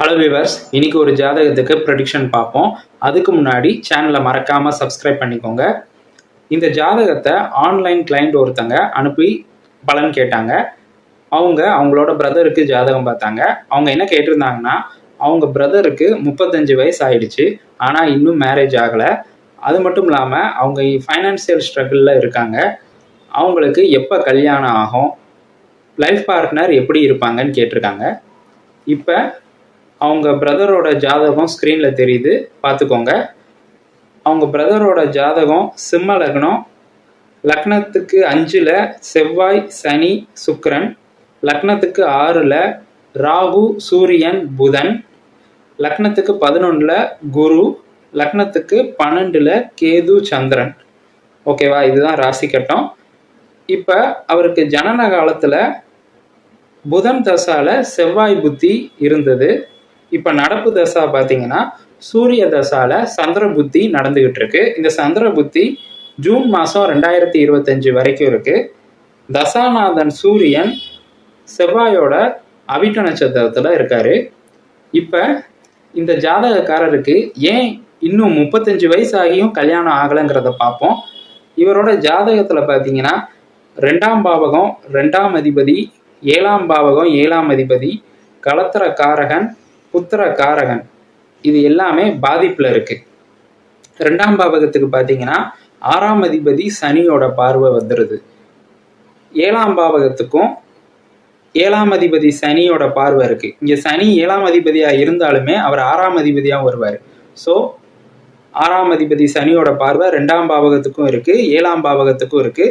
Hello viewers இன்னைக்கு ஒரு ஜாதகத்துக்கு ப்ரெடிக்ஷன் பார்ப்போம். அதுக்கு முன்னாடி சேனலை மறக்காமல் சப்ஸ்கிரைப் பண்ணிக்கோங்க. இந்த ஜாதகத்தை ஆன்லைன் கிளைண்ட் ஒருத்தங்க அனுப்பி பலன் கேட்டாங்க. அவங்க அவங்களோட பிரதருக்கு ஜாதகம் பார்த்தாங்க. அவங்க என்ன கேட்டிருந்தாங்கன்னா அவங்க பிரதருக்கு முப்பத்தஞ்சு வயசு ஆயிடுச்சு. ஆனால் இன்னும் மேரேஜ் ஆகலை. அது மட்டும் இல்லாமல் அவங்க ஃபைனான்சியல் ஸ்ட்ரகிளில் இருக்காங்க. அவங்களுக்கு எப்போ கல்யாணம் ஆகும்? லைஃப் பார்ட்னர் எப்படி இருப்பாங்கன்னு கேட்டிருக்காங்க. இப்போ அவங்க பிரதரோட ஜாதகம் ஸ்க்ரீனில் தெரியுது. பார்த்துக்கோங்க. அவங்க பிரதரோட ஜாதகம் சிம்ம லக்னம். லக்னத்துக்கு அஞ்சில் செவ்வாய் சனி சுக்கரன். லக்னத்துக்கு ஆறில் ராகு சூரியன் புதன். லக்னத்துக்கு பதினொன்றில் குரு. லக்னத்துக்கு பன்னெண்டில் கேது சந்திரன். ஓகேவா இதுதான் ராசி கட்டம். இப்போ அவருக்கு ஜனன காலத்தில் புதன் தசால செவ்வாய் புத்தி இருந்தது. இப்போ நடப்பு தசா பார்த்தீங்கன்னா சூரிய தசால சந்திர புத்தி நடந்துகிட்டு இருக்கு இந்த சந்திர புத்தி ஜூன் மாதம் ரெண்டாயிரத்தி இருபத்தஞ்சு வரைக்கும் இருக்கு. தசாநாதன் சூரியன் செவ்வாயோட அவிட்ட நட்சத்திரத்தில் இருக்காரு. இப்போ இந்த ஜாதகக்காரருக்கு ஏன் இன்னும் முப்பத்தஞ்சு வயசு ஆகியும் கல்யாணம் ஆகலைங்கிறத பார்ப்போம் இவரோட ஜாதகத்தில் பார்த்தீங்கன்னா ரெண்டாம் பாவகம் ரெண்டாம் அதிபதி ஏழாம் பாவகம் ஏழாம் அதிபதி கலத்திர காரகன் புத்திர காரகன் இது எல்லாமே பாதிப்பில் இருக்கு. ரெண்டாம் பாவகத்துக்கு பார்த்தீங்கன்னா ஆறாம் அதிபதி சனியோட பார்வை வந்துடுது ஏழாம் பாவகத்துக்கும் ஏழாம் அதிபதி சனியோட பார்வை இருக்கு. இங்க சனி ஏழாம் அதிபதியா இருந்தாலுமே அவர் ஆறாம் அதிபதியா வருவார். ஸோ ஆறாம் அதிபதி சனியோட பார்வை ரெண்டாம் பாவகத்துக்கும் இருக்கு ஏழாம் பாவகத்துக்கும் இருக்கு.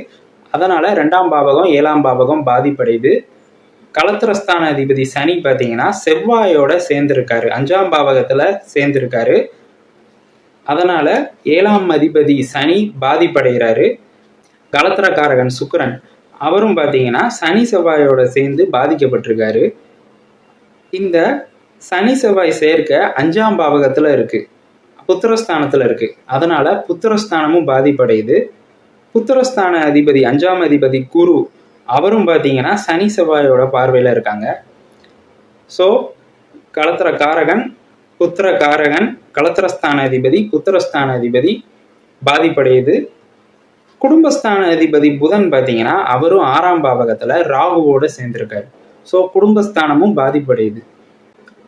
அதனால ரெண்டாம் பாவகம் ஏழாம் பாவகம் பாதிப்படையுது. களத்திரஸ்தான அதிபதி சனி பார்த்தீங்கன்னா செவ்வாயோட சேர்ந்திருக்காரு. அஞ்சாம் பாவகத்தில் சேர்ந்திருக்காரு. அதனால் ஏழாம் அதிபதி சனி பாதிப்படைகிறாரு. கலத்திரக்காரகன் சுக்கரன் அவரும் பார்த்தீங்கன்னா சனி செவ்வாயோட சேர்ந்து பாதிக்கப்பட்டிருக்காரு. இந்த சனி செவ்வாய் சேர்க்க அஞ்சாம் பாவகத்தில் இருக்குது புத்திரஸ்தானத்தில் இருக்குது அதனால் புத்திரஸ்தானமும் பாதிப்படையுது. புத்திரஸ்தான அதிபதி அஞ்சாம் அதிபதி குரு அவரும் பார்த்தீங்கன்னா சனி செவ்வாயோட பார்வையில் இருக்காங்க. ஸோ களத்திர காரகன் புத்திர காரகன் களத்திரஸ்தான அதிபதி புத்திரஸ்தான அதிபதி பாதிப்படையுது. குடும்பஸ்தான அதிபதி புதன் பார்த்தீங்கன்னா அவரும் ஆறாம் பாவகத்தில் ராகுவோடு சேர்ந்திருக்காரு. ஸோ குடும்பஸ்தானமும் பாதிப்படையுது.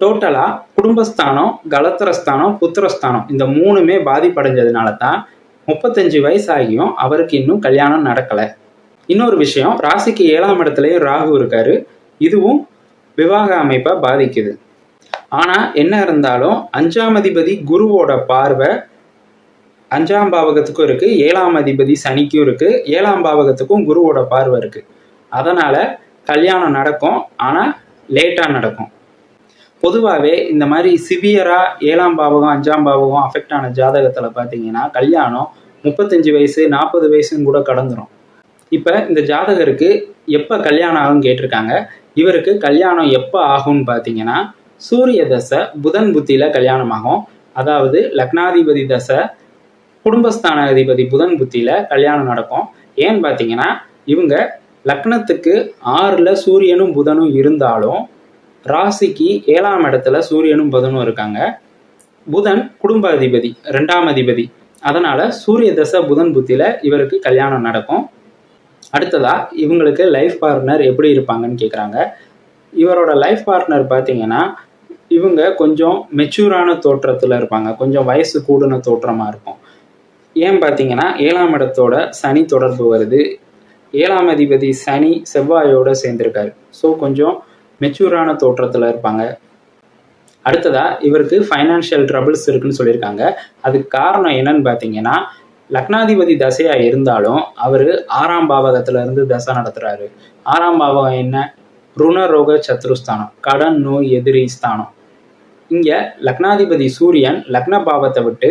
டோட்டலாக குடும்பஸ்தானம் கலத்திரஸ்தானம் புத்திரஸ்தானம் இந்த மூணுமே பாதிப்படைஞ்சதுனால தான் முப்பத்தஞ்சு வயசாகியும் அவருக்கு இன்னும் கல்யாணம் நடக்கலை. இன்னொரு விஷயம் ராசிக்கு ஏழாம் இடத்துலையும் ராகு இருக்காரு. இதுவும் விவாக அமைப்பை பாதிக்குது. ஆனால் என்ன இருந்தாலும் அஞ்சாம் அதிபதி குருவோட பார்வை அஞ்சாம் பாவகத்துக்கும் இருக்கு ஏழாம் அதிபதி சனிக்கும் இருக்குது ஏழாம் பாவகத்துக்கும் குருவோட பார்வை இருக்குது அதனால் கல்யாணம் நடக்கும் ஆனால் லேட்டாக நடக்கும். பொதுவாகவே இந்த மாதிரி சிவியராக ஏழாம் பாவகம் அஞ்சாம் பாவகம் அஃபெக்ட் ஆன ஜாதகத்தில் பார்த்தீங்கன்னா கல்யாணம் முப்பத்தஞ்சு வயசு நாற்பது வயசுன்னு கூட கடந்துடும் இப்போ இந்த ஜாதகருக்கு எப்போ கல்யாணம் ஆகும்னு கேட்டிருக்காங்க. இவருக்கு கல்யாணம் எப்போ ஆகும்னு பார்த்தீங்கன்னா சூரிய தசை புதன் புத்தியில் கல்யாணம் ஆகும். அதாவது லக்னாதிபதி தசை குடும்பஸ்தான அதிபதி புதன் புத்தியில் கல்யாணம் நடக்கும். ஏன்னு பார்த்தீங்கன்னா இவங்க லக்னத்துக்கு ஆறில் சூரியனும் புதனும் இருந்தாலும் ராசிக்கு ஏழாம் இடத்துல சூரியனும் புதனும் இருக்காங்க. புதன் குடும்ப அதிபதி ரெண்டாம் அதிபதி. அதனால சூரிய தசை புதன் புத்தியில் இவருக்கு கல்யாணம் நடக்கும். அடுத்ததாக இவங்களுக்கு லைஃப் பார்ட்னர் எப்படி இருப்பாங்கன்னு கேட்குறாங்க இவரோட லைஃப் பார்ட்னர் பார்த்தீங்கன்னா இவங்க கொஞ்சம் மெச்சூரான தோற்றத்தில் இருப்பாங்க. கொஞ்சம் வயசு கூடின தோற்றமாக இருக்கும். ஏன் பார்த்தீங்கன்னா ஏழாம் இடத்தோட சனி தொடர்பு வருது. ஏழாம் அதிபதி சனி செவ்வாயோடு சேர்ந்திருக்காரு. ஸோ கொஞ்சம் மெச்சூரான தோற்றத்தில் இருப்பாங்க. அடுத்ததாக இவருக்கு ஃபைனான்ஷியல் ட்ரபிள்ஸ் இருக்குன்னு சொல்லியிருக்காங்க. அதுக்கு காரணம் என்னன்னு பார்த்தீங்கன்னா லக்னாதிபதி தசையா இருந்தாலும் அவர் ஆறாம் பாவகத்துல இருந்து தசை நடத்துறாரு. ஆறாம் பாவகம் என்ன? ருணரோக சத்ருஸ்தானம் கடன் நோய் எதிரி ஸ்தானம். இங்க லக்னாதிபதி சூரியன் லக்ன பாவத்தை விட்டு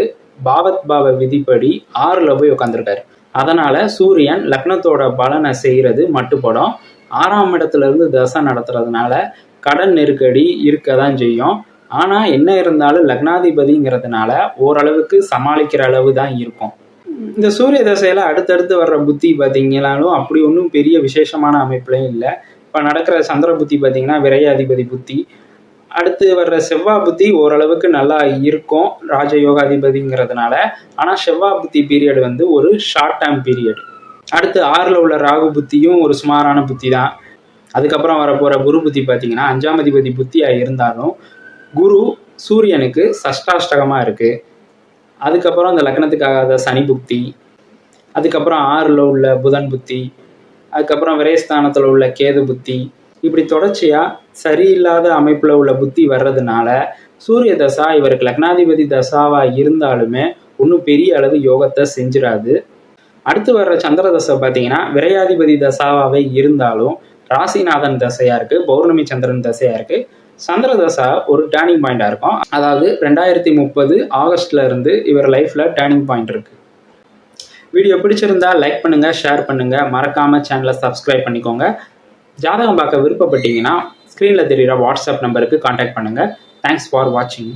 பாவத் பாவ விதிப்படி ஆறுல போய் உட்காந்துருக்காரு அதனால சூரியன் லக்னத்தோட பலனை செய்யறது மட்டுப்படும். ஆறாம் இடத்துல இருந்து தசை நடத்துறதுனால கடன் நெருக்கடி இருக்க தான் செய்யும். ஆனா என்ன இருந்தாலும் லக்னாதிபதிங்கிறதுனால ஓரளவுக்கு சமாளிக்கிற அளவு தான் இருக்கும். இந்த சூரிய தசையில அடுத்தடுத்து வர்ற புத்தி பார்த்தீங்கன்னாலும் அப்படி ஒன்றும் பெரிய விசேஷமான அமைப்புலையும் இல்லை. இப்போ நடக்கிற சந்திர புத்தி பார்த்தீங்கன்னா விரையாதிபதி புத்தி. அடுத்து வர்ற செவ்வாய் புத்தி ஓரளவுக்கு நல்லா இருக்கும் ராஜயோகாதிபதிங்கிறதுனால ஆனால் செவ்வாய் புத்தி பீரியட் வந்து ஒரு ஷார்ட் டேர்ம் பீரியட் அடுத்து ஆறில் உள்ள ராகு புத்தியும் ஒரு சுமாரான புத்தி தான் அதுக்கப்புறம் வரப்போகிற குரு புத்தி பார்த்தீங்கன்னா அஞ்சாம் அதிபதி புத்தியாக இருந்தாலும் குரு சூரியனுக்கு சஷ்டாஷ்டகமாக இருக்குது அதுக்கப்புறம் அந்த லக்னத்துக்காகாத சனி புத்தி அதுக்கப்புறம் ஆறில் உள்ள புதன் புத்தி அதுக்கப்புறம் விரயஸ்தானத்தில் உள்ள கேது புத்தி இப்படி தொடர்ச்சியாக சரியில்லாத அமைப்பில் உள்ள புத்தி வர்றதுனால சூரிய தசா இவருக்கு லக்னாதிபதி தசாவாக இருந்தாலுமே ஒன்றும் பெரிய அளவு யோகத்தை செஞ்சிடாது அடுத்து வர்ற சந்திர தசை பார்த்தீங்கன்னா விரையாதிபதி தசாவாகவே இருந்தாலும் ராசிநாதன் தசையாக இருக்குது பௌர்ணமி சந்திரன் தசையாக இருக்குது சந்திர தசா ஒரு டேர்னிங் பாயிண்டாக இருக்கும். அதாவது ரெண்டாயிரத்தி முப்பது ஆகஸ்ட்ல இருந்து இவர் லைஃப்பில் டேர்னிங் பாயிண்ட் இருக்குது வீடியோ பிடிச்சிருந்தா லைக் பண்ணுங்கள் ஷேர் பண்ணுங்கள் மறக்காமல் சேனலை சப்ஸ்கிரைப் பண்ணிக்கோங்க. ஜாதகம் பார்க்க விருப்பப்பட்டீங்கன்னா ஸ்க்ரீனில் தெரிகிற வாட்ஸ்அப் நம்பருக்கு காண்டாக்ட் பண்ணுங்கள் தேங்க்ஸ் ஃபார் வாட்சிங்